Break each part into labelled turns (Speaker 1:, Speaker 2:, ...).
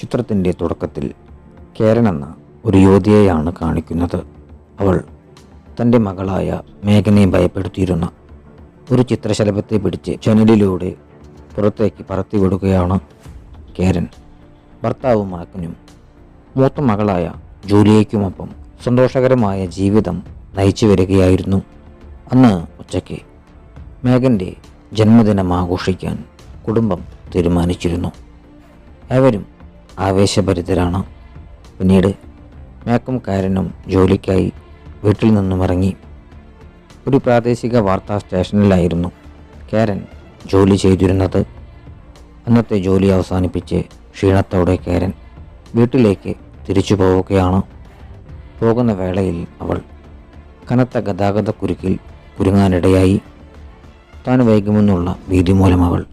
Speaker 1: ചിത്രത്തിന്റെ തുടക്കത്തിൽ കേരൻ എന്ന ഒരു യുവതിയെയാണ് കാണിക്കുന്നത്. അവൾ തന്റെ മകളായ മേഘനെ ഭയപ്പെടുത്തിയിരുന്ന ഒരു ചിത്രശലഭത്തെ പിടിച്ച് ജനലിലൂടെ പുറത്തേക്ക് പറത്തിവിടുകയാണ് കേരൻ. ഭർത്താവും മകനും മൂത്ത മകളായ ജൂലിയയ്ക്കുമൊപ്പം സന്തോഷകരമായ ജീവിതം നയിച്ചു വരികയായിരുന്നു അന്ന് ഉച്ചയ്ക്ക്. മേഘന്റെ ജന്മദിനം ആഘോഷിക്കാൻ കുടുംബം തീരുമാനിച്ചിരുന്നു. ഏവരും ആവേശഭരിതരാണ്. പിന്നീട് മേക്കും കാരനും ജോലിക്കായി വീട്ടിൽ നിന്നും ഇറങ്ങി. ഒരു പ്രാദേശിക വാർത്താ സ്റ്റേഷനിലായിരുന്നു കാരൻ ജോലി ചെയ്തിരുന്നത്. അന്നത്തെ ജോലി അവസാനിപ്പിച്ച് ക്ഷീണത്തോടെ കാരൻ വീട്ടിലേക്ക് തിരിച്ചു പോവുകയാണ്. പോകുന്ന വേളയിൽ അവൾ കനത്ത ഗതാഗത കുരുക്കിൽ കുരുങ്ങാനിടയായി. താൻ വൈകുമെന്നുള്ള ഭീതി മൂലം അവൾ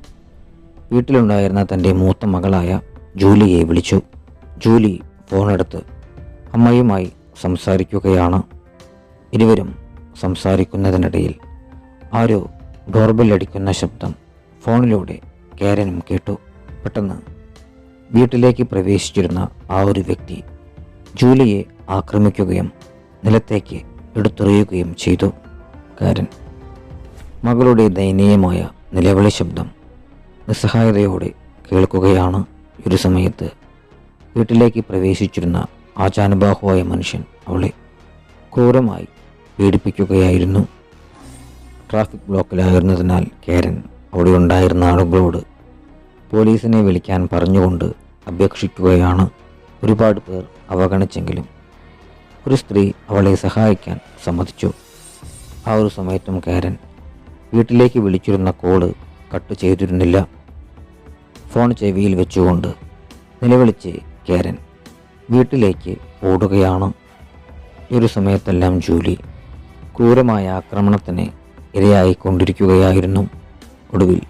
Speaker 1: വീട്ടിലുണ്ടായിരുന്ന തന്റെ മൂത്ത മകളായ ജൂലിയെ വിളിച്ചു. ജൂലി ഫോണെടുത്ത് അമ്മയുമായി സംസാരിക്കുകയാണ്. ഇരുവരും സംസാരിക്കുന്നതിനിടയിൽ ആരോ ഡോർബെല്ലടിക്കുന്ന ശബ്ദം ഫോണിലൂടെ കേരനും കേട്ടു. പെട്ടെന്ന് വീട്ടിലേക്ക് പ്രവേശിച്ചിരുന്ന ആ ഒരു വ്യക്തി ജൂലിയെ ആക്രമിക്കുകയും നിലത്തേക്ക് എടുത്തെറിയുകയും ചെയ്തു. കാരൻ മകളുടെ ദയനീയമായ നിലവിളി ശബ്ദം നിസ്സഹായതയോടെ കേൾക്കുകയാണ്. ഒരു സമയത്ത് വീട്ടിലേക്ക് പ്രവേശിച്ചിരുന്ന ആചാനുബാഹുവായ മനുഷ്യൻ അവളെ ക്രൂരമായി പീഡിപ്പിക്കുകയായിരുന്നു. ട്രാഫിക് ബ്ലോക്കിലായിരുന്നതിനാൽ കേരൻ അവിടെ ഉണ്ടായിരുന്ന ആളുകളോട് പോലീസിനെ വിളിക്കാൻ പറഞ്ഞുകൊണ്ട് അപേക്ഷിക്കുകയാണ്. ഒരുപാട് പേർ അവഗണിച്ചെങ്കിലും ഒരു സ്ത്രീ അവളെ സഹായിക്കാൻ സമ്മതിച്ചു. ആ ഒരു സമയത്തും കേരൻ വീട്ടിലേക്ക് വിളിച്ചിരുന്ന കോൾ കട്ട് ചെയ്തിരുന്നില്ല. ഫോൺ ചെവിയിൽ വെച്ചുകൊണ്ട് നിലവിളിച്ച് കേരൻ വീട്ടിലേക്ക് ഓടുകയാണ്. ഒരു സമയത്തെല്ലാം ജൂലി ക്രൂരമായ ആക്രമണത്തിന് ഇരയായിക്കൊണ്ടിരിക്കുകയായിരുന്നു. ഒടുവിൽ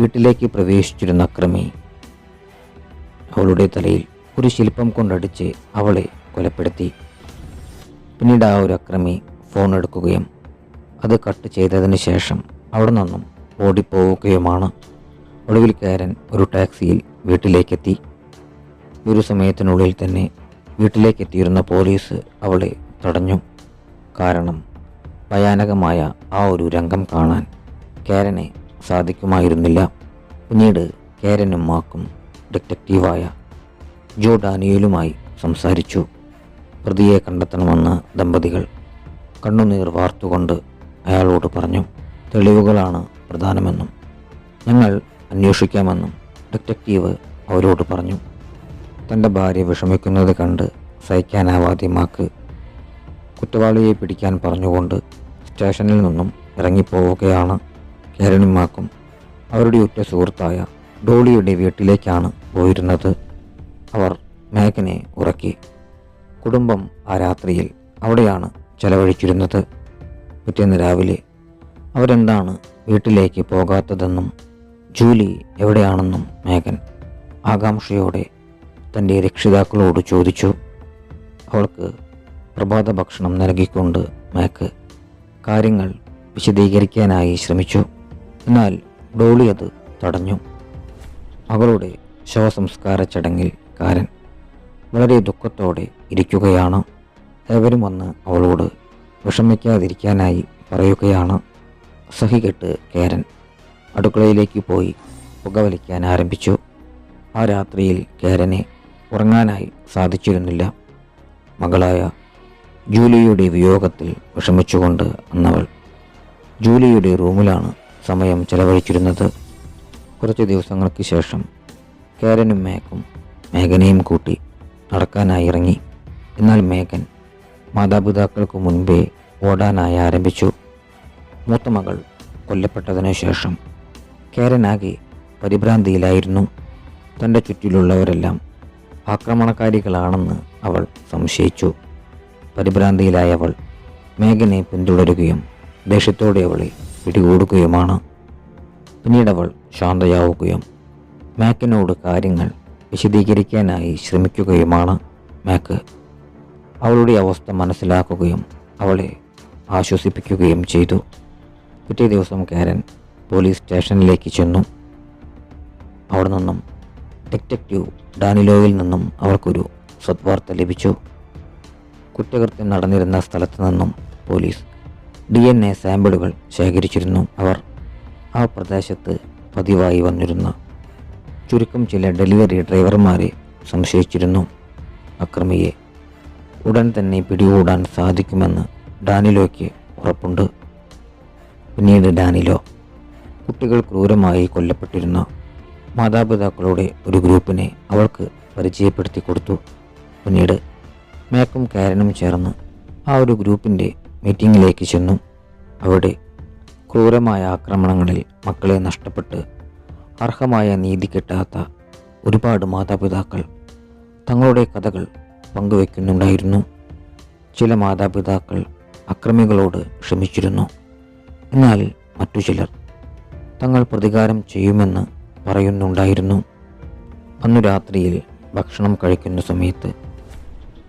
Speaker 1: വീട്ടിലേക്ക് പ്രവേശിച്ചിരുന്ന അക്രമി അവളുടെ തലയിൽ ഒരു ശില്പം കൊണ്ടടിച്ച് അവളെ കൊലപ്പെടുത്തി. പിന്നീട് ആ ഒരു അക്രമി ഫോൺ എടുക്കുകയും അത് കട്ട് ചെയ്തതിന് ശേഷം അവിടെ നിന്നും ഓടിപ്പോവുകയുമാണ്. ഒടുവിൽ കയറൻ ഒരു ടാക്സിയിൽ വീട്ടിലേക്കെത്തി. ഒരു സമയത്തിനുള്ളിൽ തന്നെ വീട്ടിലേക്കെത്തിയിരുന്ന പോലീസ് അവളെ തടഞ്ഞു. കാരണം ഭയാനകമായ ആ ഒരു രംഗം കാണാൻ കാരനെ സാധിക്കുമായിരുന്നില്ല. പിന്നീട് കാരനും മാക്കും ഡിറ്റക്റ്റീവായ ജോ ഡാനിയലുമായി സംസാരിച്ചു. പ്രതിയെ കണ്ടെത്തണമെന്ന് ദമ്പതികൾ കണ്ണുനീർ വാർത്തുകൊണ്ട് അയാളോട് പറഞ്ഞു തെളിവുകളാണ് പ്രധാനമെന്നും. ഞങ്ങൾ അന്വേഷിക്കാമെന്നും ഡിറ്റക്റ്റീവ് അവരോട് പറഞ്ഞു. തന്റെ ഭാര്യ വിഷമിക്കുന്നത് കണ്ട് സഹിക്കാനാവാതെ മാക്ക് കുറ്റവാളിയെ പിടിക്കാൻ പറഞ്ഞുകൊണ്ട് സ്റ്റേഷനിൽ നിന്നും ഇറങ്ങിപ്പോവുകയാണ് കേരളിമാക്കും അവരുടെ ഉറ്റ സുഹൃത്തായ ഡോളിയുടെ വീട്ടിലേക്കാണ് പോയിരുന്നത്. അവർ മേഘനെ ഉറക്കി. കുടുംബം ആ രാത്രിയിൽ അവിടെയാണ് ചെലവഴിച്ചിരുന്നത്. പിറ്റേന്ന് രാവിലെ അവരെന്താണ് വീട്ടിലേക്ക് പോകാത്തതെന്നും ജൂലി എവിടെയാണെന്നും മേഘൻ ആകാംക്ഷയോടെ തന്റെ രക്ഷിതാക്കളോട് ചോദിച്ചു. അവൾക്ക് പ്രഭാത ഭക്ഷണം നൽകിക്കൊണ്ട് മേക്ക് കാര്യങ്ങൾ വിശദീകരിക്കാനായി ശ്രമിച്ചു. എന്നാൽ ഡോളി അത് തടഞ്ഞു. മകളുടെ ശവസംസ്കാര ചടങ്ങിൽ കാരൻ വളരെ ദുഃഖത്തോടെ ഇരിക്കുകയാണ്. ഏവരും വന്ന് അവളോട് വിഷമിക്കാതിരിക്കാനായി പറയുകയാണ്. സഹികെട്ട് കേരൻ അടുക്കളയിലേക്ക് പോയി പുകവലിക്കാൻ ആരംഭിച്ചു. ആ രാത്രിയിൽ കേരനെ ഉറങ്ങാനായി സാധിച്ചിരുന്നില്ല. മകളായ ജൂലിയുടെ വിയോഗത്തിൽ വിഷമിച്ചുകൊണ്ട് അന്നവൾ ജൂലിയുടെ റൂമിലാണ് സമയം ചെലവഴിച്ചിരുന്നത്. കുറച്ച് ദിവസങ്ങൾക്ക് ശേഷം കേരനും മേഘും മേഘനെയും കൂട്ടി നടക്കാനായി ഇറങ്ങി. എന്നാൽ മേഘൻ മാതാപിതാക്കൾക്ക് മുൻപേ ഓടാനായി ആരംഭിച്ചു. മൂത്ത മകൾ കൊല്ലപ്പെട്ടതിനു ശേഷം കേരനാകെ പരിഭ്രാന്തിയിലായിരുന്നു തന്റെ ചുറ്റിലുള്ളവരെല്ലാം. ആക്രമണകാരികളാണെന്ന് അവൾ സംശയിച്ചു. പരിഭ്രാന്തിയിലായ അവൾ മേഘനെ പിന്തുടരുകയും ദേഷ്യത്തോടെ അവളെ പിടികൂടുകയുമാണ്. പിന്നീട് അവൾ ശാന്തയാവുകയും മാക്കിനോട് കാര്യങ്ങൾ വിശദീകരിക്കാനായി ശ്രമിക്കുകയുമാണ് മാക്ക് അവളുടെ അവസ്ഥ മനസ്സിലാക്കുകയും അവളെ ആശ്വസിപ്പിക്കുകയും ചെയ്തു. പിറ്റേ ദിവസം കാരൻ പോലീസ് സ്റ്റേഷനിലേക്ക് ചെന്നു. അവിടെ നിന്നും ഡിറ്റക്റ്റീവ് ഡാനിലോയിൽ നിന്നും അവർക്കൊരു സദ്വാർത്ത ലഭിച്ചു. കുറ്റകൃത്യം നടന്നിരുന്ന സ്ഥലത്ത് നിന്നും പോലീസ് ഡി എൻ എ സാമ്പിളുകൾ ശേഖരിച്ചിരുന്നു. അവർ ആ പ്രദേശത്ത് പതിവായി വന്നിരുന്ന. ചുരുക്കം ചില ഡെലിവറി ഡ്രൈവർമാരെ സംശയിച്ചിരുന്നു. അക്രമിയെ ഉടൻ തന്നെ പിടികൂടാൻ സാധിക്കുമെന്ന് ഡാനിലോയ്ക്ക് ഉറപ്പുണ്ട്. പിന്നീട് ഡാനിലോ കുട്ടികൾ ക്രൂരമായി കൊല്ലപ്പെട്ടിരുന്ന മാതാപിതാക്കളുടെ ഒരു ഗ്രൂപ്പിനെ അവൾക്ക് പരിചയപ്പെടുത്തി കൊടുത്തു. പിന്നീട് മേക്കും കാരനും ചേർന്ന് ആ ഒരു ഗ്രൂപ്പിന്റെ മീറ്റിങ്ങിലേക്ക് ചെന്നു. അവിടെ ക്രൂരമായ ആക്രമണങ്ങളിൽ മക്കളെ നഷ്ടപ്പെട്ട് അർഹമായ നീതി കിട്ടാത്ത ഒരുപാട് മാതാപിതാക്കൾ തങ്ങളുടെ കഥകൾ പങ്കുവെക്കുന്നുണ്ടായിരുന്നു. ചില മാതാപിതാക്കൾ അക്രമികളോട് ക്ഷമിച്ചിരുന്നു. എന്നാൽ മറ്റു ചിലർ തങ്ങൾ പ്രതികാരം ചെയ്യുമെന്ന് പറയുന്നുണ്ടായിരുന്നു. അന്നു രാത്രിയിൽ ഭക്ഷണം കഴിക്കുന്ന സമയത്ത്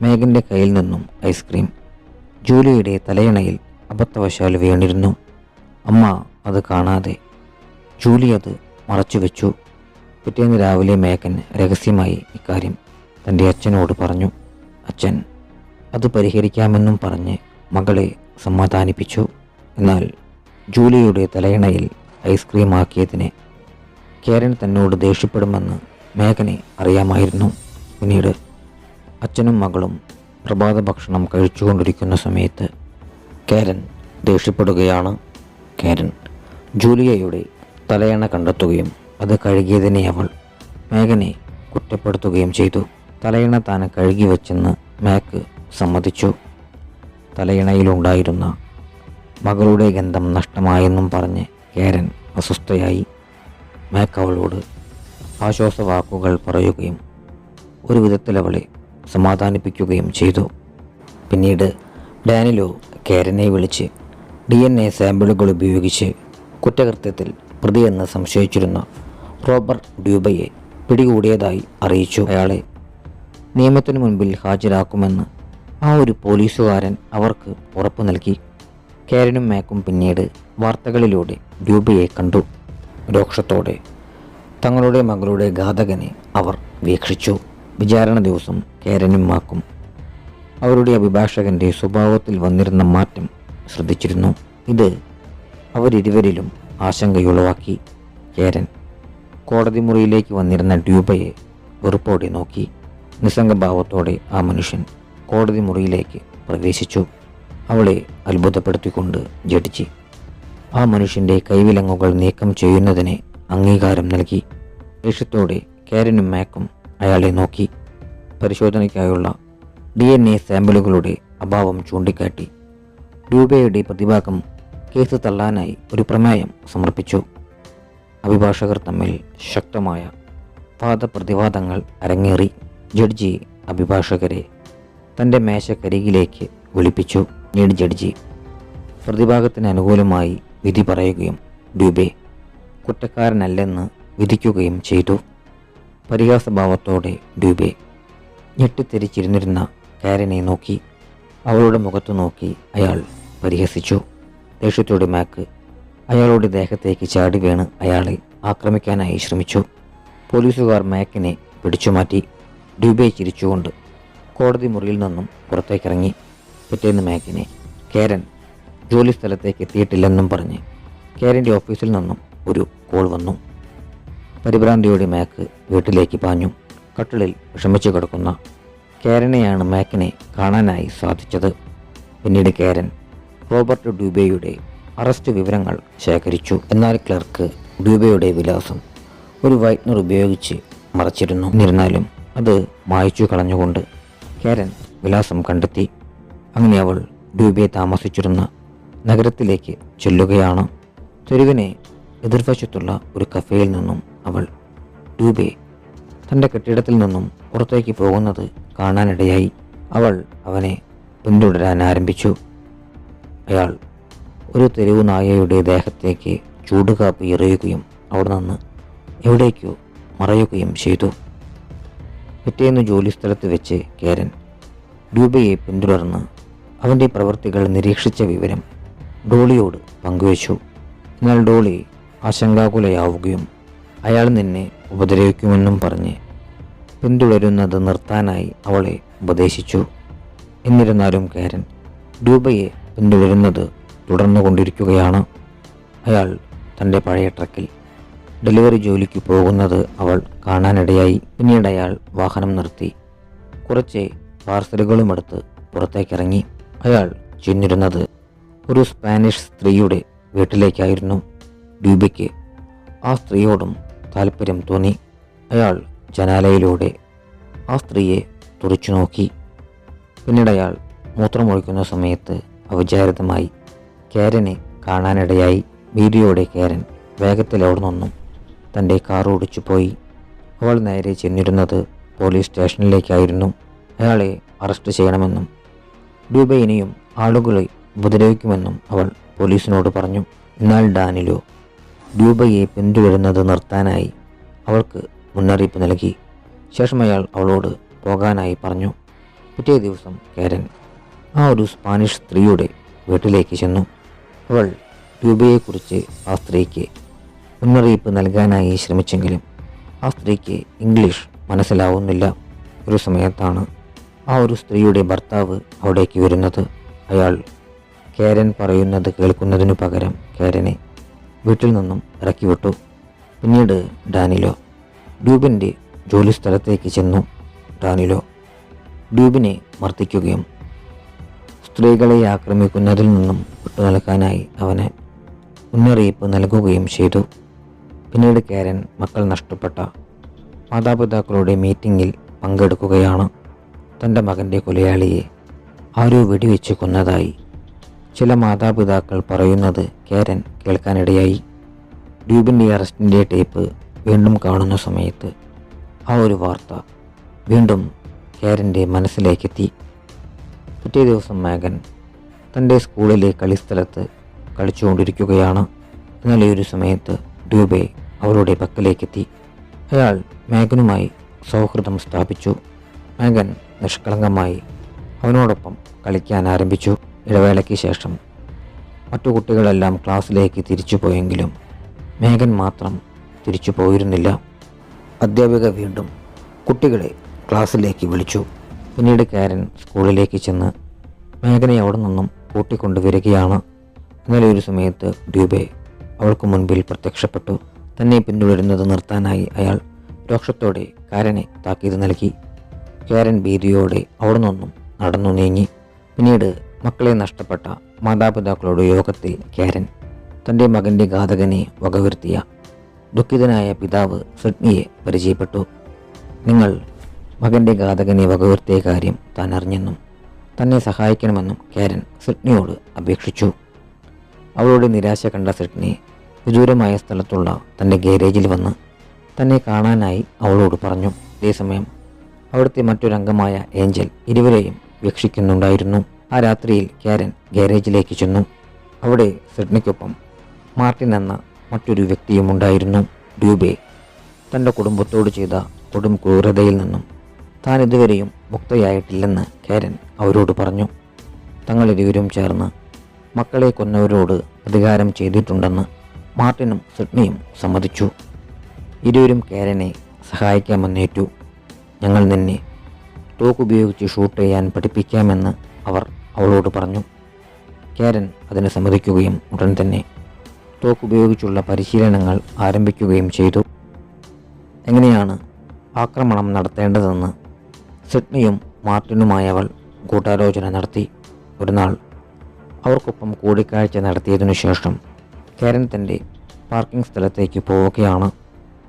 Speaker 1: മേഘന്റെ കയ്യിൽ നിന്നും ഐസ്ക്രീം ജൂലിയുടെ തലയണയിൽ അബദ്ധവശാൽ വീണിരുന്നു. അമ്മ അത് കാണാതെ ജൂലി അത് മറച്ചു വെച്ചു. പിറ്റേന്ന് രാവിലെ മേഘൻ രഹസ്യമായി ഇക്കാര്യം തന്റെ അച്ഛനോട് പറഞ്ഞു. അച്ഛൻ അത് പരിഹരിക്കാമെന്നും പറഞ്ഞ് മകളെ സമാധാനിപ്പിച്ചു. എന്നാൽ ജൂലിയുടെ തലയണയിൽ ഐസ്ക്രീം ആക്കിയതിന് കേരൻ തന്നോട് ദേഷ്യപ്പെടുമെന്ന് മേഘനെ അറിയാമായിരുന്നു. പിന്നീട് അച്ഛനും മകളും പ്രഭാത ഭക്ഷണം കഴിച്ചുകൊണ്ടിരിക്കുന്ന സമയത്ത് കേരൻ ദേഷ്യപ്പെടുകയാണ്. കേരൻ ജൂലിയയുടെ തലയണ കണ്ടെത്തുകയും അത് കഴുകിയതിനെ അവൾ മേഘനെ കുറ്റപ്പെടുത്തുകയും ചെയ്തു. തലയണ താൻ കഴുകി വെച്ചെന്ന് മേക്ക് സമ്മതിച്ചു. തലയിണയിലുണ്ടായിരുന്ന മകളുടെ ഗന്ധം നഷ്ടമായെന്നും പറഞ്ഞ് കാരൻ അസ്വസ്ഥയായി മേക്കവളോട് അവളോട് ആശ്വാസവാക്കുകൾ പറയുകയും ഒരു വിധത്തിൽ അവളെ സമാധാനിപ്പിക്കുകയും ചെയ്തു. പിന്നീട് ഡാനിലോ കേരനെ വിളിച്ച് ഡി എൻ എ സാമ്പിളുകൾ ഉപയോഗിച്ച് കുറ്റകൃത്യത്തിൽ പ്രതിയെന്ന് സംശയിച്ചിരുന്ന റോബർട്ട് ഡ്യൂബയെ പിടികൂടിയതായി അറിയിച്ചു. അയാളെ നിയമത്തിനു മുൻപിൽ ഹാജരാക്കുമെന്ന് ആ ഒരു പോലീസുകാരൻ അവർക്ക് ഉറപ്പു നൽകി. കാരനും മാക്കും പിന്നീട് വാർത്തകളിലൂടെ രൂപയെ കണ്ടു. രോക്ഷത്തോടെ തങ്ങളുടെ മകളുടെ ഘാതകനെ അവർ വീക്ഷിച്ചു. വിചാരണ ദിവസം കേരനും മാക്കും അവരുടെ അഭിഭാഷകന്റെ സ്വഭാവത്തിൽ വന്നിരുന്ന മാറ്റം ശ്രദ്ധിച്ചിരുന്നു. ഇത് അവരിരുവരിലും ആശങ്കയുളവാക്കി. കേരൻ കോടതി മുറിയിലേക്ക് വന്നിരുന്ന ഡ്യൂബയെ വെറുപ്പോടെ നോക്കി. നിസ്സംഗഭാവത്തോടെ ആ മനുഷ്യൻ കോടതി മുറിയിലേക്ക് പ്രവേശിച്ചു. അവളെ അത്ഭുതപ്പെടുത്തിക്കൊണ്ട് ജഡ്ജി ആ മനുഷ്യന്റെ കൈവിലങ്ങുകൾ നീക്കം ചെയ്യുന്നതിന് അംഗീകാരം നൽകി. ദേഷ്യത്തോടെ കാരനും മാക്കും അയാളെ നോക്കി. പരിശോധനയ്ക്കായുള്ള ഡി എൻ എ സാമ്പിളുകളുടെ അഭാവം ചൂണ്ടിക്കാട്ടി. രൂപയുടെ പ്രതിഭാഗം കേസ് തള്ളാനായി ഒരു പ്രമേയം സമർപ്പിച്ചു. അഭിഭാഷകർ തമ്മിൽ ശക്തമായ വാദപ്രതിവാദങ്ങൾ അരങ്ങേറി. ജഡ്ജി അഭിഭാഷകരെ തന്റെ മേശക്കരികിലേക്ക് വിളിപ്പിച്ചു. പിന്നീട് ജഡ്ജി പ്രതിഭാഗത്തിന് അനുകൂലമായി വിധി പറയുകയും ഡ്യൂബെ കുറ്റക്കാരനല്ലെന്ന് വിധിക്കുകയും ചെയ്തു. പരിഹാസഭാവത്തോടെ ഡ്യൂബെ ഞെട്ടിത്തിരിച്ചിരുന്നിരുന്ന കാരനെ നോക്കി അവളുടെ മുഖത്തു നോക്കി അയാൾ പരിഹസിച്ചു. ദേഷ്യത്തോടെ മാക്ക് അയാളുടെ ദേഹത്തേക്ക് ചാടി വീണ് അയാളെ ആക്രമിക്കാനായി ശ്രമിച്ചു. പോലീസുകാർ മാക്കിനെ പിടിച്ചുമാറ്റി. ഡ്യൂബെ ചിരിച്ചുകൊണ്ട് കോടതി മുറിയിൽ നിന്നും പുറത്തേക്കിറങ്ങി. പിറ്റേന്ന് മാഗിനെ കേരൻ ജോലി സ്ഥലത്തേക്ക് എത്തിയിട്ടില്ലെന്നും പറഞ്ഞ് കേരന്റെ ഓഫീസിൽ നിന്നും ഒരു കോൾ വന്നു. പരിഭ്രാന്തിയോടെ മാക്ക് വീട്ടിലേക്ക് പാഞ്ഞു. കട്ടിളിൽ വിഷമിച്ചു കിടക്കുന്ന കേരനെയാണ് മാക്കിനെ കാണാനായി സാധിച്ചത്. പിന്നീട് കേരൻ റോബർട്ട് ഡ്യൂബെയുടെ അറസ്റ്റ് വിവരങ്ങൾ ശേഖരിച്ചു. എന്നാൽ ക്ലർക്ക് ഡ്യൂബെയുടെ വിലാസം ഒരു വൈറ്റ്നർ ഉപയോഗിച്ച് മറച്ചിരുന്നു. എന്നിരുന്നാലും അത് മായ്ച്ചു കളഞ്ഞുകൊണ്ട് കേരൻ വിലാസം കണ്ടെത്തി. അങ്ങനെ അവൾ ഡ്യൂബെ താമസിച്ചിരുന്ന നഗരത്തിലേക്ക് ചെല്ലുകയാണ്. തെരുവിനെ എതിർവശത്തുള്ള ഒരു കഫേയിൽ നിന്നും അവൾ ഡ്യൂബെ തന്റെ കെട്ടിടത്തിൽ നിന്നും പുറത്തേക്ക് പോകുന്നത് കാണാനിടയായി. അവൾ അവനെ പിന്തുടരാൻ ആരംഭിച്ചു. അയാൾ ഒരു തെരുവു നായയുടെ ദേഹത്തേക്ക് ചൂടുകാപ്പി എറിയുകയും അവിടെ നിന്ന് എവിടേക്കോ മറയുകയും ചെയ്തു. പിറ്റേന്ന് ജോലിസ്ഥലത്ത് വെച്ച് കേരൻ ഡ്യൂബയെ പിന്തുടർന്ന് അവന്റെ പ്രവൃത്തികൾ നിരീക്ഷിച്ച വിവരം ഡോളിയോട് പങ്കുവച്ചു. എന്നാൽ ഡോളി ആശങ്കാകുലയാവുകയും അയാൾ നിന്നെ ഉപദ്രവിക്കുമെന്നും പറഞ്ഞ് പിന്തുടരുന്നത് നിർത്താനായി അവളെ ഉപദേശിച്ചു. എന്നിരുന്നാലും കാരൻ രൂപയെ പിന്തുടരുന്നത് തുടർന്നുകൊണ്ടിരിക്കുകയാണ് അയാൾ തന്റെ പഴയ ട്രക്കിൽ ഡെലിവറി ജോലിക്ക് പോകുന്നത് അവൾ കാണാനിടയായി. പിന്നീട് അയാൾ വാഹനം നിർത്തി. കുറച്ച് പാർസലുകളുമെടുത്ത് പുറത്തേക്കിറങ്ങി. അയാൾ ചെന്നിരുന്നത് ഒരു സ്പാനിഷ് സ്ത്രീയുടെ വീട്ടിലേക്കായിരുന്നു. ഡ്യൂബയ്ക്ക് ആ സ്ത്രീയോടും താല്പര്യം തോന്നി. അയാൾ ജനാലയിലൂടെ ആ സ്ത്രീയെ തുറച്ചു നോക്കി. പിന്നീട് അയാൾ മൂത്രമൊഴിക്കുന്ന സമയത്ത് അവിചാരിതമായി കേരനെ കാണാനിടയായി. വീഡിയോയുടെ കേരൻ വേഗത്തിൽ അവിടെ നിന്നും തന്റെ കാർ ഓടിച്ചു പോയി. അവൾ നേരെ ചെന്നിരുന്നത് പോലീസ് സ്റ്റേഷനിലേക്കായിരുന്നു. അയാളെ അറസ്റ്റ് ചെയ്യണമെന്നും ഡൂബെ ഇനിയും ആളുകളെ ഉപദ്രവിക്കുമെന്നും അവൾ പോലീസിനോട് പറഞ്ഞു. എന്നാൽ ഡാനിലോ ഡ്യൂബയെ പിന്തുടരുന്നത് നിർത്താനായി അവൾക്ക് മുന്നറിയിപ്പ് നൽകി. ശേഷം അയാൾ അവളോട് പോകാനായി പറഞ്ഞു. പിറ്റേ ദിവസം കാരൻ ആ ഒരു സ്പാനിഷ് സ്ത്രീയുടെ വീട്ടിലേക്ക് ചെന്നു. അവൾ ഡ്യൂബയെക്കുറിച്ച് ആ സ്ത്രീക്ക് മുന്നറിയിപ്പ് നൽകാനായി ശ്രമിച്ചെങ്കിലും ആ സ്ത്രീക്ക് ഇംഗ്ലീഷ് മനസ്സിലാവുന്നില്ല. ഒരു സമയത്താണ് ആ ഒരു സ്ത്രീയുടെ ഭർത്താവ് അവിടേക്ക് വരുന്നത്. അയാൾ കേരൻ പറയുന്നത് കേൾക്കുന്നതിനു പകരം കാരനെ വീട്ടിൽ നിന്നും ഇറക്കി വിട്ടു. പിന്നീട് ഡാനിലോ ഡ്യൂബിന്റെ ജോലി സ്ഥലത്തേക്ക് ചെന്നു. ഡാനിലോ ഡ്യൂബിനെ മർദ്ദിക്കുകയും സ്ത്രീകളെ ആക്രമിക്കുന്നതിൽ നിന്നും വിട്ടുനിൽക്കാനായി അവന് മുന്നറിയിപ്പ് നൽകുകയും ചെയ്തു. പിന്നീട് കേരൻ മക്കൾ നഷ്ടപ്പെട്ട മാതാപിതാക്കളുടെ മീറ്റിംഗിൽ പങ്കെടുക്കുകയാണ്. തന്റെ മകന്റെ കൊലയാളിയെ ആരോ വെടിവെച്ച് കൊന്നതായി ചില മാതാപിതാക്കൾ പറയുന്നത് കേരൻ കേൾക്കാനിടയായി. ഡ്യൂബിന്റെ അറസ്റ്റിന്റെ ടേപ്പ് വീണ്ടും കാണുന്ന സമയത്ത് ആ ഒരു വാർത്ത വീണ്ടും കേരന്റെ മനസ്സിലേക്കെത്തി. പിറ്റേ ദിവസം മാഗൻ തന്റെ സ്കൂളിലെ കളിസ്ഥലത്ത് കളിച്ചുകൊണ്ടിരിക്കുകയാണ്. എന്നാൽ ഈ ഒരു സമയത്ത് ഡ്യൂബെ അവരുടെ പക്കലേക്കെത്തി. അയാൾ മാഗനുമായി സൗഹൃദം സ്ഥാപിച്ചു. മാഗൻ നിഷ്കളങ്കമായി അവനോടൊപ്പം കളിക്കാൻ ആരംഭിച്ചു. ഇടവേളയ്ക്ക് ശേഷം മറ്റു കുട്ടികളെല്ലാം ക്ലാസ്സിലേക്ക് തിരിച്ചു പോയെങ്കിലും മേഘൻ മാത്രം തിരിച്ചു പോയിരുന്നില്ല. അധ്യാപിക വീണ്ടും കുട്ടികളെ ക്ലാസ്സിലേക്ക് വിളിച്ചു. പിന്നീട് കാരൻ സ്കൂളിലേക്ക് ചെന്ന് മേഘനെ അവിടെ നിന്നും കൂട്ടിക്കൊണ്ടുവരികയാണ്. എന്നാൽ ഒരു സമയത്ത് ഡ്യൂബെ അവൾക്ക് മുൻപിൽ പ്രത്യക്ഷപ്പെട്ടു. തന്നെ പിന്തുടരുന്നത് നിർത്താനായി അയാൾ രോക്ഷത്തോടെ കാരനെ താക്കീത് നൽകി. കാരൻ ഭീതിയോടെ അവിടെ നിന്നും നടന്നു നീങ്ങി. പിന്നീട് മക്കളെ നഷ്ടപ്പെട്ട മാതാപിതാക്കളുടെ യോഗത്തിൽ കേരൻ തന്റെ മകന്റെ ഘാതകനെ വകവരുത്തിയ ദുഃഖിതനായ പിതാവ് സിഡ്നിയെ പരിചയപ്പെട്ടു. നിങ്ങൾ മകന്റെ ഘാതകനെ വകവരുത്തിയ കാര്യം താൻ അറിഞ്ഞെന്നും തന്നെ സഹായിക്കണമെന്നും കേരൻ സിഡ്നിയോട് അപേക്ഷിച്ചു. അവളുടെ നിരാശ കണ്ട സിഡ്നി വിദൂരമായ സ്ഥലത്തുള്ള തന്റെ ഗാരേജിൽ വന്ന് തന്നെ കാണാനായി അവളോട് പറഞ്ഞു. അതേസമയം അവിടുത്തെ മറ്റൊരംഗമായ ഏഞ്ചൽ ഇരുവരെയും വീക്ഷിക്കുന്നുണ്ടായിരുന്നു. ആ രാത്രിയിൽ കാരൻ ഗാരേജിലേക്ക് ചെന്നു. അവിടെ സിഡ്നിക്കൊപ്പം മാർട്ടിൻ എന്ന മറ്റൊരു വ്യക്തിയും ഉണ്ടായിരുന്നു. ഡ്യൂബെ തന്റെ കുടുംബത്തോട് ചെയ്ത കൊടും ക്രൂരതയിൽ നിന്നും താൻ ഇതുവരെയും മുക്തയായിട്ടില്ലെന്ന് കാരൻ അവരോട് പറഞ്ഞു. തങ്ങളിരുവരും ചേർന്ന് മക്കളെ കൊന്നവരോട് പ്രതികാരം ചെയ്തിട്ടുണ്ടെന്ന് മാർട്ടിനും സിഡ്നിയും സമ്മതിച്ചു. ഇരുവരും കാരനെ സഹായിക്കാമെന്നേറ്റു. ഞങ്ങൾ നിന്നെ തോക്കുപയോഗിച്ച് ഷൂട്ട് ചെയ്യാൻ പഠിപ്പിക്കാമെന്ന് അവർ അവളോട് പറഞ്ഞു. കാരൻ അതിന് സമ്മതിക്കുകയും ഉടൻ തന്നെ തോക്കുപയോഗിച്ചുള്ള പരിശീലനങ്ങൾ ആരംഭിക്കുകയും ചെയ്തു. എങ്ങനെയാണ് ആക്രമണം നടത്തേണ്ടതെന്ന് സിഡ്നിയും മാർട്ടിനുമായി അവൾ കൂട്ടാലോചന നടത്തി. ഒരു നാൾ അവർക്കൊപ്പം കൂടിക്കാഴ്ച നടത്തിയതിനു ശേഷം കാരൻ തന്റെ പാർക്കിംഗ് സ്ഥലത്തേക്ക് പോവുകയാണ്.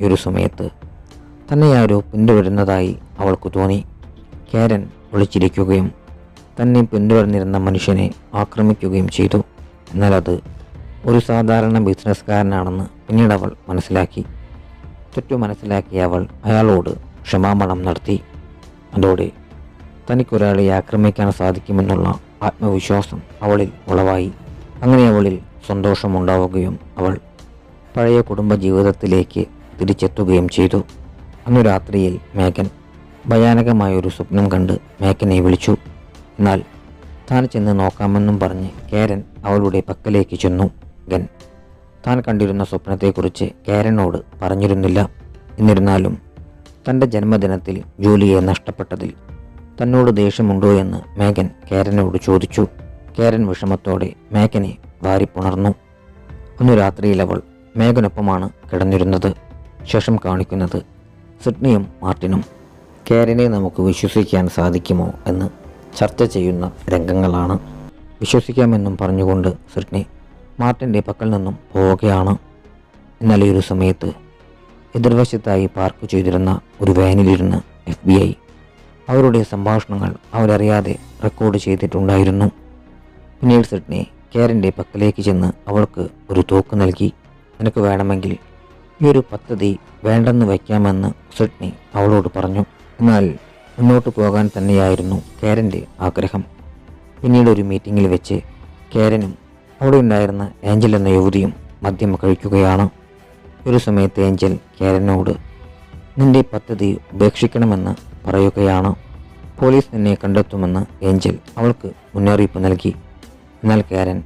Speaker 1: ഒരു സമയത്ത് തന്നെ ആരോ പിന്തുടരുന്നതായി അവൾക്ക് തോന്നി. കേരൻ ഒളിച്ചിരിക്കുകയും തന്നെ പിന്തുടർന്നിരുന്ന മനുഷ്യനെ ആക്രമിക്കുകയും ചെയ്തു. എന്നാൽ അത് ഒരു സാധാരണ ബിസിനസ്സുകാരനാണെന്ന് പിന്നീട് അവൾ മനസ്സിലാക്കി. തെറ്റു മനസ്സിലാക്കിയ അവൾ അയാളോട് ക്ഷമാപണം നടത്തി. അതോടെ തനിക്കൊരാളെ ആക്രമിക്കാൻ സാധിക്കുമെന്നുള്ള ആത്മവിശ്വാസം അവളിൽ ഉളവായി. അങ്ങനെ അവളിൽ സന്തോഷമുണ്ടാവുകയും അവൾ പഴയ കുടുംബ ജീവിതത്തിലേക്ക് തിരിച്ചെത്തുകയും ചെയ്തു. അന്നു രാത്രിയിൽ മേഘൻ ഭയാനകമായൊരു സ്വപ്നം കണ്ട് മേഘനെ വിളിച്ചു. എന്നാൽ താൻ ചെന്ന് നോക്കാമെന്നും പറഞ്ഞ് കേരൻ അവളുടെ പക്കലേക്ക് ചെന്നു. ഗൻ താൻ കണ്ടിരുന്ന സ്വപ്നത്തെക്കുറിച്ച് കേരനോട് പറഞ്ഞിരുന്നില്ല. എന്നിരുന്നാലും തന്റെ ജന്മദിനത്തിൽ ജൂലിയെ നഷ്ടപ്പെട്ടതിൽ തന്നോട് ദേഷ്യമുണ്ടോ എന്ന് മേഗൻ കേരനോട് ചോദിച്ചു. കേരൻ വിഷമത്തോടെ മേഗനെ വാരിപ്പുണർന്നു. അന്നു രാത്രിയിൽ അവൾ മേഘനൊപ്പമാണ് കിടന്നിരുന്നത്. ശേഷം കാണിക്കുന്നത് സിഡ്നിയും മാർട്ടിനും കാരനെ നമുക്ക് വിശ്വസിക്കാൻ സാധിക്കുമോ എന്ന് ചർച്ച ചെയ്യുന്ന രംഗങ്ങളാണ്. വിശ്വസിക്കാമെന്നും പറഞ്ഞുകൊണ്ട് സിഡ്നി മാർട്ടിന്റെ പക്കൽ നിന്നും പോവുകയാണ്. എന്നാൽ ഈ ഒരു സമയത്ത് എതിർവശത്തായി പാർക്ക് ചെയ്തിരുന്ന ഒരു വാനിലിരുന്ന് എഫ് ബി ഐ അവരുടെ സംഭാഷണങ്ങൾ അവരറിയാതെ റെക്കോർഡ് ചെയ്തിട്ടുണ്ടായിരുന്നു. പിന്നീട് സിഡ്നി കേരന്റെ പക്കലേക്ക് ചെന്ന് അവൾക്ക് ഒരു തോക്ക് നൽകി. നിനക്ക് വേണമെങ്കിൽ ഈ ഒരു പദ്ധതി വേണ്ടെന്ന് വയ്ക്കാമെന്ന് സിഡ്നി അവളോട് പറഞ്ഞു എന്നാൽ മുന്നോട്ട് പോകാൻ തന്നെയായിരുന്നു കാരന്റെ ആഗ്രഹം. പിന്നീട് ഒരു മീറ്റിങ്ങിൽ വെച്ച് കേരനും അവിടെ ഉണ്ടായിരുന്ന ഏഞ്ചൽ എന്ന യുവതിയും മദ്യം കഴിക്കുകയാണ്. ഒരു സമയത്ത് ഏഞ്ചൽ കാരനോട് നിന്റെ പദ്ധതി ഉപേക്ഷിക്കണമെന്ന് പറയുകയാണ്. പോലീസ് നിന്നെ കണ്ടെത്തുമെന്ന് ഏഞ്ചൽ അവൾക്ക് മുന്നറിയിപ്പ് നൽകി. എന്നാൽ കേരൻ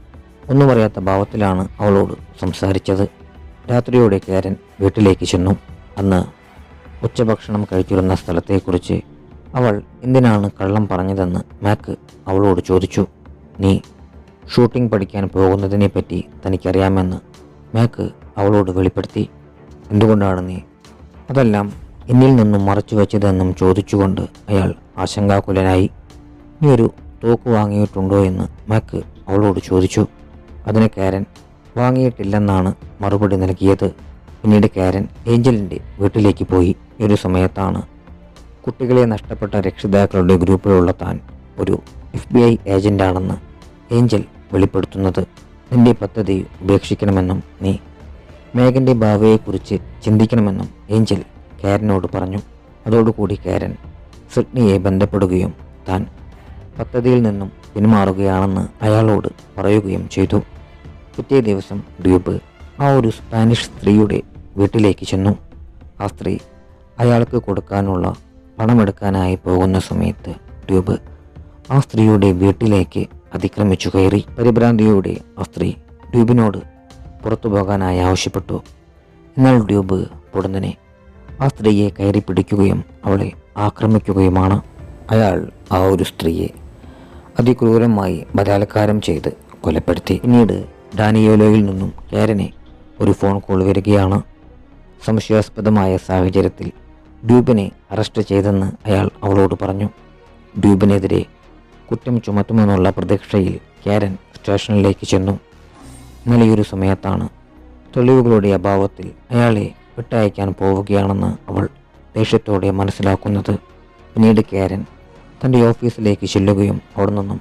Speaker 1: ഒന്നും അറിയാത്ത ഭാവത്തിലാണ് അവളോട് സംസാരിച്ചത്. രാത്രിയോടെ കേരൻ വീട്ടിലേക്ക് ചെന്നു. അന്ന് ഉച്ചഭക്ഷണം കഴിച്ചിരുന്ന സ്ഥലത്തെക്കുറിച്ച് അവൾ എന്തിനാണ് കള്ളം പറഞ്ഞതെന്ന് മാക്ക് അവളോട് ചോദിച്ചു. നീ ഷൂട്ടിംഗ് പഠിക്കാൻ പോകുന്നതിനെപ്പറ്റി തനിക്കറിയാമെന്ന് മാക്ക് അവളോട് വെളിപ്പെടുത്തി. എന്തുകൊണ്ടാണ് നീ അതെല്ലാം എന്നിൽ നിന്നും മറച്ചു വെച്ചതെന്നും ചോദിച്ചുകൊണ്ട് അയാൾ ആശങ്കാകുലനായി. നീ ഒരു തോക്ക് വാങ്ങിയിട്ടുണ്ടോ എന്ന് മാക്ക് അവളോട് ചോദിച്ചു. അതിന് കാരൻ വാങ്ങിയിട്ടില്ലെന്നാണ് മറുപടി നൽകിയത്. പിന്നീട് കാരൻ ഏഞ്ചലിന്റെ വീട്ടിലേക്ക് പോയി ഒരു സമയത്താണ്. കുട്ടികളെ നഷ്ടപ്പെട്ട രക്ഷിതാക്കളുടെ ഗ്രൂപ്പിലുള്ള താൻ ഒരു എഫ് ബി ഐ ഏജന്റാണെന്ന് ഏഞ്ചൽ വെളിപ്പെടുത്തുന്നത് നിന്റെ പദ്ധതി ഉപേക്ഷിക്കണമെന്നും നീ മേഘന്റെ ഭാവിയെക്കുറിച്ച് ചിന്തിക്കണമെന്നും ഏഞ്ചൽ കാരനോട് പറഞ്ഞു. അതോടുകൂടി കാരൻ സിഡ്നിയെ ബന്ധപ്പെടുകയും താൻ പദ്ധതിയിൽ നിന്നും പിന്മാറുകയാണെന്ന് അയാളോട് പറയുകയും ചെയ്തു. പിറ്റേ ദിവസം ഡ്യൂബ് ആ ഒരു സ്പാനിഷ് സ്ത്രീയുടെ വീട്ടിലേക്ക് ചെന്നു. ആ സ്ത്രീ അയാൾക്ക് കൊടുക്കാനുള്ള പണമെടുക്കാനായി പോകുന്ന സമയത്ത് ട്യൂബ് ആ സ്ത്രീയുടെ വീട്ടിലേക്ക് അതിക്രമിച്ചു കയറി. പരിഭ്രാന്തിയോടെ ആ സ്ത്രീ ട്യൂബിനോട് പുറത്തു പോകാനായി ആവശ്യപ്പെട്ടു. എന്നാൽ ട്യൂബ് പൊടുന്നനെ ആ സ്ത്രീയെ കയറി പിടിക്കുകയും അവളെ ആക്രമിക്കുകയുമാണ്. അയാൾ ആ ഒരു സ്ത്രീയെ അതിക്രൂരമായി ബലാത്കാരം ചെയ്ത് കൊലപ്പെടുത്തി. പിന്നീട് ഡാനിയോലോയിൽ നിന്നും കാരനെ ഒരു ഫോൺ കോൾ വരികയാണ്. സംശയാസ്പദമായ സാഹചര്യത്തിൽ ഡ്യൂബിനെ അറസ്റ്റ് ചെയ്തെന്ന് അയാൾ അവളോട് പറഞ്ഞു. ഡ്യൂബിനെതിരെ കുറ്റം ചുമത്തുമെന്നുള്ള പ്രതീക്ഷയിൽ കാരൻ സ്റ്റേഷനിലേക്ക് ചെന്നു. ഇന്നലെയൊരു സമയത്താണ് തെളിവുകളുടെ അഭാവത്തിൽ അയാളെ വിട്ടയക്കാൻ പോവുകയാണെന്ന് അവൾ ദേഷ്യത്തോടെ മനസ്സിലാക്കുന്നത്. പിന്നീട് കാരൻ തന്റെ ഓഫീസിലേക്ക് ചെല്ലുകയും അവിടെ നിന്നും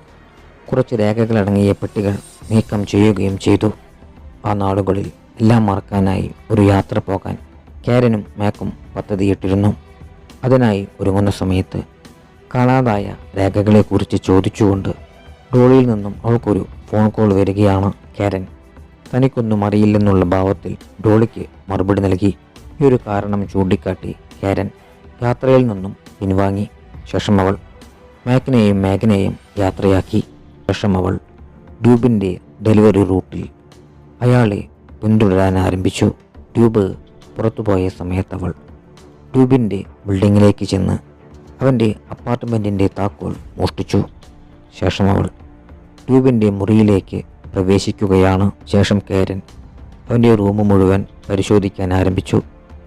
Speaker 1: കുറച്ച് രേഖകളടങ്ങിയ പെട്ടികൾ നീക്കം ചെയ്യുകയും ചെയ്തു. ആ നാളുകളിൽ എല്ലാം മറക്കാനായി ഒരു യാത്ര പോകാൻ കാരനും മാക്കും പദ്ധതിയിട്ടിരുന്നു. അതിനായി ഒരുങ്ങുന്ന സമയത്ത് കാണാതായ രേഖകളെക്കുറിച്ച് ചോദിച്ചുകൊണ്ട് ഡോളിയിൽ നിന്നും അവൾക്കൊരു ഫോൺ കോൾ വരികയാണ് കാരൻ. തനിക്കൊന്നും അറിയില്ലെന്നുള്ള ഭാവത്തിൽ ഡോളിക്ക് മറുപടി നൽകി. ഈ ഒരു കാരണം ചൂണ്ടിക്കാട്ടി കാരൻ യാത്രയിൽ നിന്നും പിൻവാങ്ങി. ശേഷം അവൾ മാക്കിനെയും മാഗിനെയും യാത്രയാക്കി. ശേഷം അവൾ ഡ്യൂബിന്റെ ഡെലിവറി റൂട്ടിൽ അയാളെ പിന്തുടരാൻ ആരംഭിച്ചു. ട്യൂബ് പുറത്തുപോയ സമയത്ത് അവൾ ട്യൂബിന്റെ ബിൽഡിങ്ങിലേക്ക് ചെന്ന് അവന്റെ അപ്പാർട്ട്മെന്റിന്റെ താക്കോൽ മോഷ്ടിച്ചു. ശേഷം അവൾ ട്യൂബിന്റെ മുറിയിലേക്ക് പ്രവേശിക്കുകയാണ്. ശേഷം കാരൻ അവന്റെ റൂം മുഴുവൻ പരിശോധിക്കാൻ ആരംഭിച്ചു.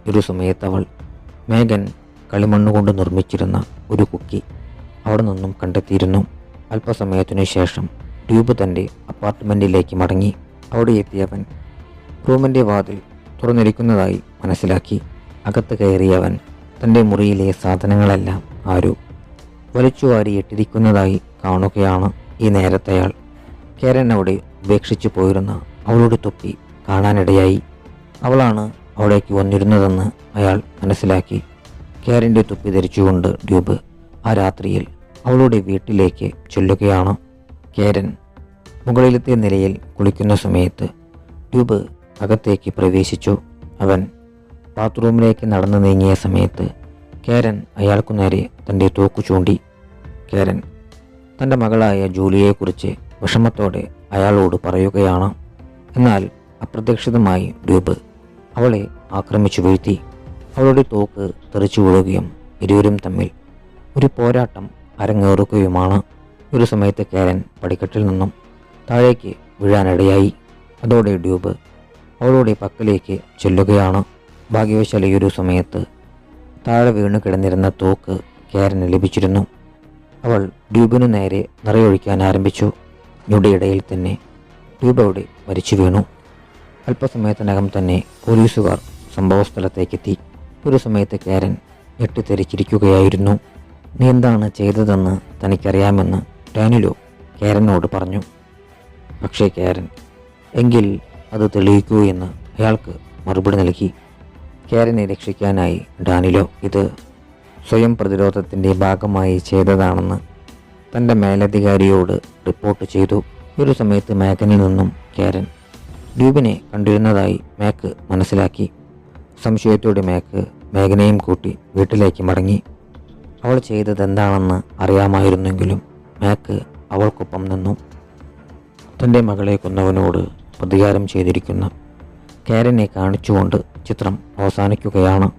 Speaker 1: ഒരു സമയത്ത് അവൾ മേഘൻ കളിമണ്ണ് കൊണ്ട് നിർമ്മിച്ചിരുന്ന ഒരു കുക്കി അവിടെ നിന്നും കണ്ടെത്തിയിരുന്നു. അല്പസമയത്തിനു ശേഷം ട്യൂബ് തന്റെ അപ്പാർട്ട്മെന്റിലേക്ക് മടങ്ങി. അവിടെ എത്തിയവൻ റൂമിന്റെ വാതിൽ തുറന്നിരിക്കുന്നതായി മനസ്സിലാക്കി അകത്ത് കയറിയവൻ തന്റെ മുറിയിലെ സാധനങ്ങളെല്ലാം ആരോ. വലിച്ചു വാരിയിട്ടിരിക്കുന്നതായി കാണുകയാണ് ഈ നേരത്തയാൾ കേരൻ അവിടെ ഉപേക്ഷിച്ചു പോയിരുന്ന അവളുടെ തൊപ്പി കാണാനിടയായി. അവളാണ് അവിടേക്ക് വന്നിരുന്നതെന്ന് അയാൾ മനസ്സിലാക്കി. കേരന്റെ തൊപ്പി ധരിച്ചുകൊണ്ട് ഡ്യൂബ് ആ രാത്രിയിൽ അവളുടെ വീട്ടിലേക്ക് ചൊല്ലുകയാണ്. കേരൻ മുകളിലത്തെ നിലയിൽ കുളിക്കുന്ന സമയത്ത് ഡ്യൂബ് അകത്തേക്ക് പ്രവേശിച്ചു. അവൻ ബാത്റൂമിലേക്ക് നടന്നു നീങ്ങിയ സമയത്ത് കേരൻ അയാൾക്കു നേരെ തന്റെ തോക്കു ചൂണ്ടി കേരൻ തന്റെ മകളായ ജൂലിയെക്കുറിച്ച് വിഷമത്തോടെ അയാളോട് പറയുകയാണ്. എന്നാൽ അപ്രതീക്ഷിതമായി ഡ്യൂബ് അവളെ ആക്രമിച്ചു വീഴ്ത്തി. അവളുടെ തോക്ക് തെറിച്ചു വീഴുകയും ഇരുവരും തമ്മിൽ ഒരു പോരാട്ടം അരങ്ങേറുകയുമാണ്. ഒരു സമയത്ത് കേരൻ പടിക്കെട്ടിൽ നിന്നും താഴേക്ക് വീഴാനിടയായി. അതോടെ ഡ്യൂബ് അവളുടെ പക്കലേക്ക് ചെല്ലുകയാണ്. ഭാഗ്യവശാൽ ഈ ഒരു സമയത്ത് താഴെ വീണ് കിടന്നിരുന്ന തോക്ക് കേരന് ലഭിച്ചിരുന്നു. അവൾ ഡ്യൂബിനു നേരെ നിറയൊഴിക്കാൻ ആരംഭിച്ചു. ഞൊടിയിടയിൽ തന്നെ ഡ്യൂബ് അവിടെ മരിച്ചു വീണു. അല്പസമയത്തിനകം തന്നെ പോലീസുകാർ സംഭവസ്ഥലത്തേക്കെത്തി. ഒരു സമയത്ത് കേരൻ ഞെട്ടിത്തെറിച്ചിരിക്കുകയായിരുന്നു. നീ എന്താണ് ചെയ്തതെന്ന് തനിക്കറിയാമെന്ന് ഡാനിലോ കേരനോട് പറഞ്ഞു. പക്ഷേ കേരൻ എങ്കിൽ അത് തെളിയിക്കൂ എന്ന് അയാൾക്ക് മറുപടി നൽകി. കാരനെ രക്ഷിക്കാനായി ഡാനിലോ ഇത് സ്വയം പ്രതിരോധത്തിന്റെ ഭാഗമായി ചെയ്തതാണെന്ന് തന്റെ മേലധികാരിയോട് റിപ്പോർട്ട് ചെയ്തു. ഒരു സമയത്ത് മാക്കനിൽ നിന്നും കാരൻ ഡ്യൂബിനെ കണ്ടിരുന്നതായി മാക്ക് മനസ്സിലാക്കി. സംശയത്തോടെ മാക്ക് മേഘനയും കൂട്ടി വീട്ടിലേക്ക് മടങ്ങി. അവൾ ചെയ്തതെന്താണെന്ന് അറിയാമായിരുന്നെങ്കിലും മാക്ക് അവൾക്കൊപ്പം നിന്നു. തന്റെ മകളെ കൊന്നവനോട് പ്രതികാരം ചെയ്തിരിക്കുന്ന കാരനെ കാണിച്ചുകൊണ്ട് ചിത്രം അവസാനിക്കുകയാണ്.